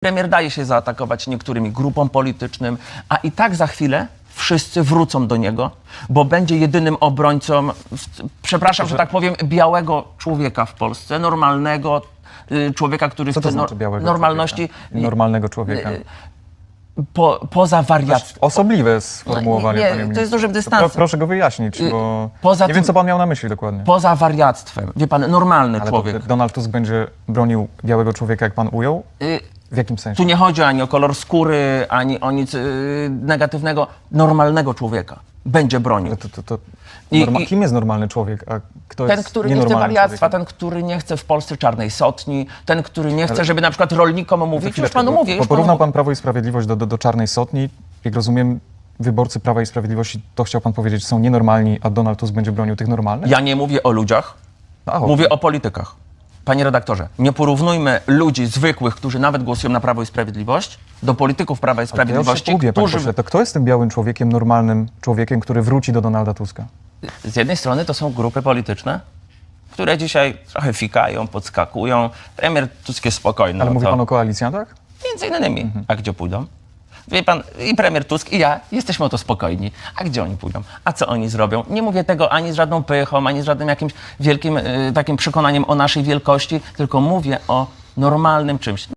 Premier daje się zaatakować niektórymi grupom politycznym, a i tak za chwilę wszyscy wrócą do niego, bo będzie jedynym obrońcą, przepraszam, że tak powiem, białego człowieka w Polsce, normalnego y, człowieka, który Co to znaczy białego normalności człowieka? Normalnego człowieka. y, po, poza wariactwem. Osobliwe sformułowanie, Nie, panie to jest dużym dystansem. proszę go wyjaśnić, Y, bo poza nie wiem, co pan miał na myśli dokładnie. Poza wariactwem. Wie pan, normalny Ale człowiek. Donald Tusk będzie bronił białego człowieka, jak pan ujął? Y, W jakim sensie? Tu nie chodzi ani o kolor skóry, ani o nic y, negatywnego. Normalnego człowieka będzie bronił. To, to, to, norma- i- Kim jest normalny człowiek, a kto Ten, jest który nie chce wariactwa, ten, który nie chce w Polsce czarnej sotni, ten, który nie chce, żeby na przykład rolnikom mówić, już Chwileczkę, panu mówię, bo już panu Porównał mówię. pan Prawo i Sprawiedliwość do, do, do czarnej sotni. Jak rozumiem, wyborcy Prawa i Sprawiedliwości, to chciał pan powiedzieć, są nienormalni, a Donald Tusk będzie bronił tych normalnych? Ja nie mówię o ludziach, No, mówię o politykach. Panie redaktorze, nie porównujmy ludzi zwykłych, którzy nawet głosują na Prawo i Sprawiedliwość, do polityków Prawa i Ja Sprawiedliwości, panie którzy pośle. To kto jest tym białym człowiekiem, normalnym człowiekiem, który wróci do Donalda Tuska? z jednej strony to są grupy polityczne, które dzisiaj trochę fikają, podskakują. Premier Tusk jest spokojny. Ale o mówi to. pan o koalicjantach? Między innymi. Mhm. A gdzie pójdą? Wie pan, i premier Tusk, i ja jesteśmy o to spokojni. A gdzie oni pójdą? A co oni zrobią? Nie mówię tego ani z żadną pychą, ani z żadnym jakimś wielkim y, takim przekonaniem o naszej wielkości, tylko mówię o normalnym czymś.